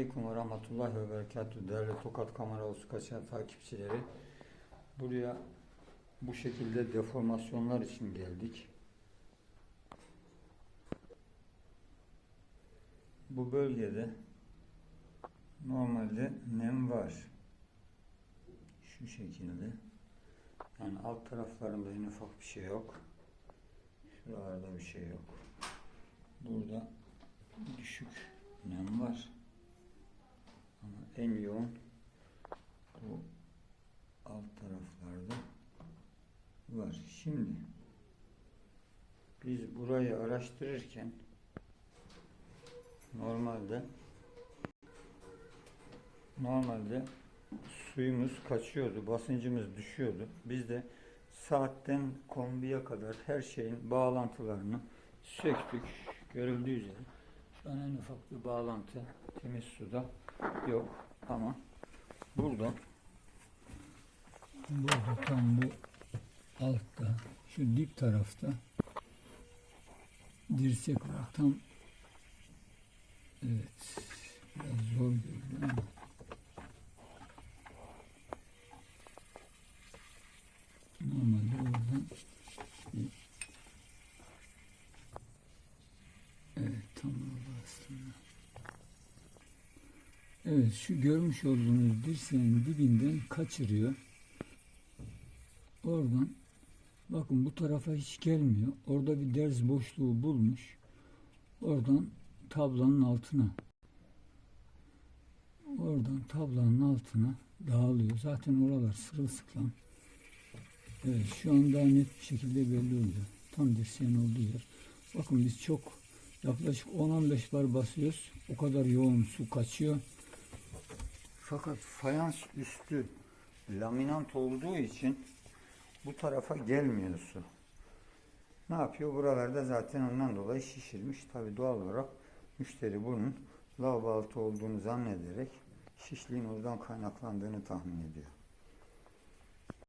Aleyküm ve Rahmetullahi ve Berekatuhu değerli Tokat Kamera Usu Kaçan takipçileri. Buraya bu şekilde deformasyonlar için geldik. Bu bölgede normalde nem var. Şu şekilde. Yani alt taraflarında en ufak bir şey yok. Şuralarda bir şey yok. Burada düşük nem var. En yoğun bu alt taraflarda var. Şimdi biz burayı araştırırken normalde normalde suyumuz kaçıyordu, basıncımız düşüyordu. Biz de saatten kombiye kadar her şeyin bağlantılarını söktük. Görüldüğü üzere. Şu en ufak bir bağlantı temiz suda. Yok ama burada burada tam bu altta şu dip tarafta. Dirsek var tam evet biraz zor görünüyor ama normalde oradan bir- evet tam orada aslında Evet şu görmüş olduğunuz dirseğin dibinden kaçırıyor. Oradan bakın bu tarafa hiç gelmiyor. Orada bir ders boşluğu bulmuş. Oradan tablanın altına oradan tablanın altına dağılıyor. Zaten oralar sırılsıklam. Evet şu an daha net bir şekilde belli oluyor. Tam dirseğin olduğu yer. Bakın biz çok yaklaşık 10-15 bar basıyoruz. O kadar yoğun su kaçıyor. Fakat fayans üstü laminant olduğu için bu tarafa gelmiyor su. Ne yapıyor? Buralarda zaten ondan dolayı şişirmiş. Tabi doğal olarak müşteri bunun lavabo altı olduğunu zannederek şişliğin oradan kaynaklandığını tahmin ediyor.